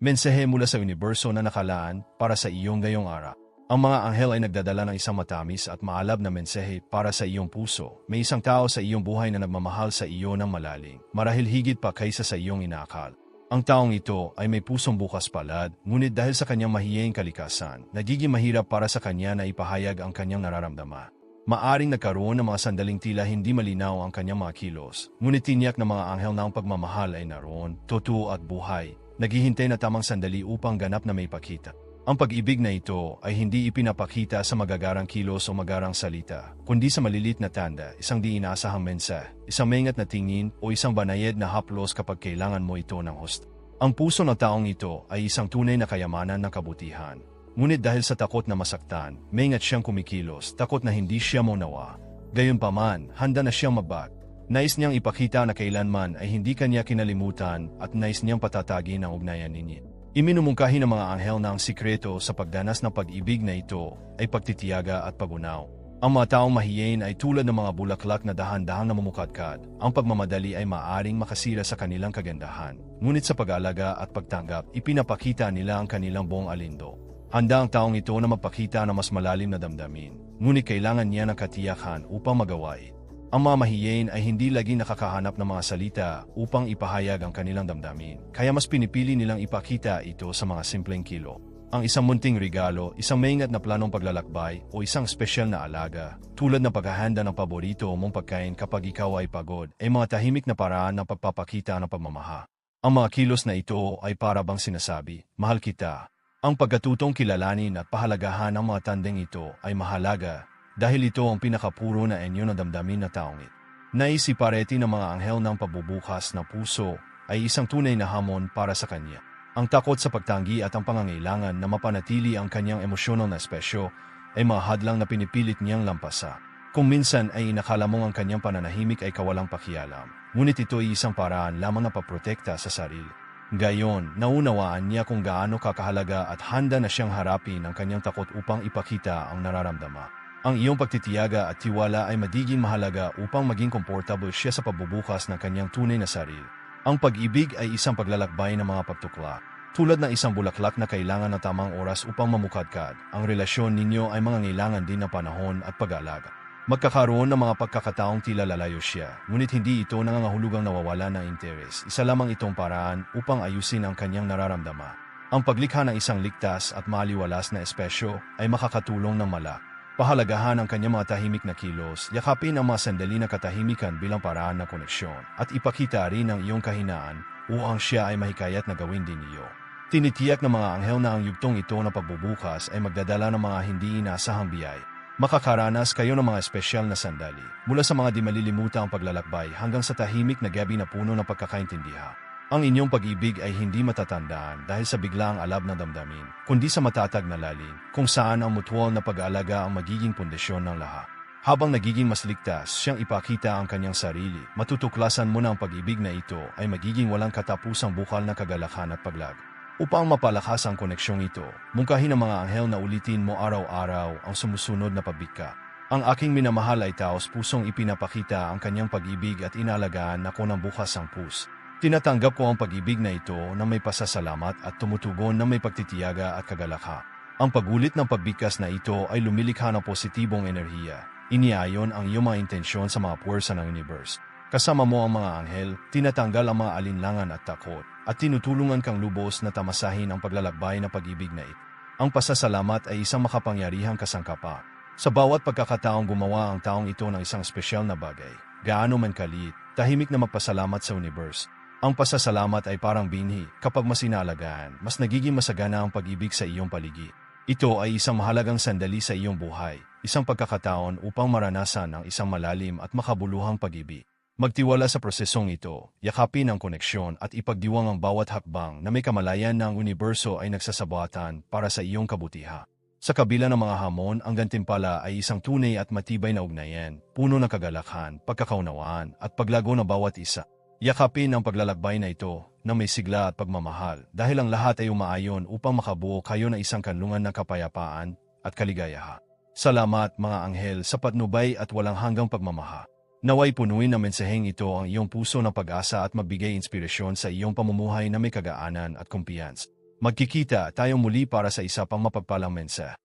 Mensahe mula sa universo na nakalaan para sa iyong gayong araw. Ang mga anghel ay nagdadala ng isang matamis at maalab na mensahe para sa iyong puso. May isang tao sa iyong buhay na nagmamahal sa iyo ng malalim, marahil higit pa kaysa sa iyong inaakal. Ang taong ito ay may pusong bukas palad, ngunit dahil sa kanyang mahiyeng kalikasan, nagiging mahirap para sa kanya na ipahayag ang kanyang nararamdaman. Maaring nagkaroon ng mga sandaling tila hindi malinaw ang kanyang mga kilos, ngunit tinyak ng mga anghel na ang pagmamahal ay naroon, totoo at buhay, naghihintay na tamang sandali upang ganap na may pakita. Ang pag-ibig na ito ay hindi ipinapakita sa magagarang kilos o magarang salita, kundi sa malilit na tanda, isang di inaasahang mensa, isang maingat na tingin o isang banayad na haplos kapag kailangan mo ito ng host. Ang puso ng taong ito ay isang tunay na kayamanan ng kabutihan. Ngunit dahil sa takot na masaktan, maingat siyang kumikilos, takot na hindi siya maunawa. Gayunpaman, handa na siyang mabag. Nais niyang ipakita na kailanman ay hindi kanya kinalimutan at nais niyang patatagin ang ugnayan ninyo. Iminumungkahi ng mga anghel na ang sikreto sa pagdanas ng pag-ibig na ito ay pagtitiyaga at pagunaw. Ang mga taong mahiyain ay tulad ng mga bulaklak na dahan-dahang namumukadkad. Ang pagmamadali ay maaring makasira sa kanilang kagandahan. Ngunit sa pag-alaga at pagtanggap, ipinapakita nila ang kanilang buong alindo. Handa ang taong ito na magpakita ng mas malalim na damdamin. Ngunit kailangan niya ng katiyakan upang magawa ito. Ang mga mahiyain ay hindi laging nakakahanap ng mga salita upang ipahayag ang kanilang damdamin, kaya mas pinipili nilang ipakita ito sa mga simpleng kilo. Ang isang munting regalo, isang maingat na planong paglalakbay o isang espesyal na alaga, tulad ng paghahanda ng paborito mong pagkain kapag ikaw ay pagod, ay mga tahimik na paraan ng pagpapakita ng pagmamaha. Ang mga kilos na ito ay para bang sinasabi, mahal kita. Ang pagkatutong kilalanin at pahalagahan ng mga tanding ito ay mahalaga dahil ito ang pinakapuro na enyo na damdamin na taong ito. Naisipareti ng mga anghel ng pabubukas na puso ay isang tunay na hamon para sa kanya. Ang takot sa pagtanggi at ang pangangailangan na mapanatili ang kanyang emosyonal na espesyo ay mga na pinipilit niyang lampasa. Kung minsan ay inakala mong ang kanyang pananahimik ay kawalang pakialam, ngunit ito ay isang paraan lamang na paprotekta sa sarili. Gayon, naunawaan niya kung gaano kakahalaga at handa na siyang harapin ang kanyang takot upang ipakita ang nararamdaman. Ang iyong pagtitiyaga at tiwala ay magiging mahalaga upang maging komportable siya sa pagbubukas ng kanyang tunay na sarili. Ang pag-ibig ay isang paglalakbay ng mga pagtukla. Tulad ng isang bulaklak na kailangan ng tamang oras upang mamukadkad, ang relasyon ninyo ay mga ngailangan din ng panahon at pag-aalaga. Magkakaroon ng mga pagkakataong tila lalayo siya, ngunit hindi ito nangangahulugang nawawala ng interes. Isa lamang itong paraan upang ayusin ang kanyang nararamdaman. Ang paglikha ng isang ligtas at maliwalas na espesyo ay makakatulong ng malak Pahalagahan ang kanyang mga tahimik na kilos, yakapin ang mga sandali na katahimikan bilang paraan ng koneksyon, at ipakita rin ang iyong kahinaan upang siya ay mahikayat na gawin din iyo. Tinitiyak ng mga anghel na ang yugtong ito na pagbubukas ay magdadala ng mga hindi inaasahang biyay. Makakaranas kayo ng mga espesyal na sandali, mula sa mga di malilimutang paglalakbay hanggang sa tahimik na gabi na puno ng pagkakaintindihan. Ang inyong pag-ibig ay hindi matatandaan dahil sa biglaang alab na damdamin, kundi sa matatag na lalim, kung saan ang mutual na pag-aalaga ang magiging pundasyon ng lahat. Habang nagiging mas ligtas siyang ipakita ang kanyang sarili, matutuklasan mo na ang pag-ibig na ito ay magiging walang katapusang bukal na kagalakan at paglag. Upang mapalakas ang koneksyong ito, mungkahin ng mga anghel na ulitin mo araw-araw ang sumusunod na pabika. Ang aking minamahal ay taos pusong ipinapakita ang kanyang pag-ibig at inalagaan ako ng bukas ang pus. Tinatanggap ko ang pag-ibig na ito na may pasasalamat at tumutugon na may pagtitiyaga at kagalakha. Ang pagulit ng pagbigkas na ito ay lumilikha ng positibong enerhiya. Iniayon ang iyong mga intensyon sa mga puwersa ng universe. Kasama mo ang mga anghel, tinatanggal ang mga alinlangan at takot, at tinutulungan kang lubos na tamasahin ang paglalakbay na pag-ibig na ito. Ang pasasalamat ay isang makapangyarihang kasangkapa. Sa bawat pagkakataong gumawa ang taong ito ng isang espesyal na bagay, gaano man kalit, tahimik na magpasalamat sa universe, ang pasasalamat ay parang binhi. Kapag mas inalagaan, mas nagiging masagana ang pag-ibig sa iyong paligid. Ito ay isang mahalagang sandali sa iyong buhay, isang pagkakataon upang maranasan ang isang malalim at makabuluhang pag-ibig. Magtiwala sa prosesong ito, yakapin ang koneksyon at ipagdiwang ang bawat hakbang na may kamalayan na ang universo ay nagsasabatan para sa iyong kabutiha. Sa kabila ng mga hamon, ang gantimpala ay isang tunay at matibay na ugnayan, puno ng kagalakhan, pagkakaunawaan at paglago ng bawat isa. Yakapin ang paglalakbay na ito na may sigla at pagmamahal dahil ang lahat ay umaayon upang makabuo kayo ng isang kanlungan ng kapayapaan at kaligayahan. Salamat mga anghel sa patnubay at walang hanggang pagmamaha. Naway punuin ng mensaheng ito ang iyong puso ng pag-asa at magbigay inspirasyon sa iyong pamumuhay na may kagaanan at kumpiyansa. Magkikita tayo muli para sa isa pang mapagpalang mensa.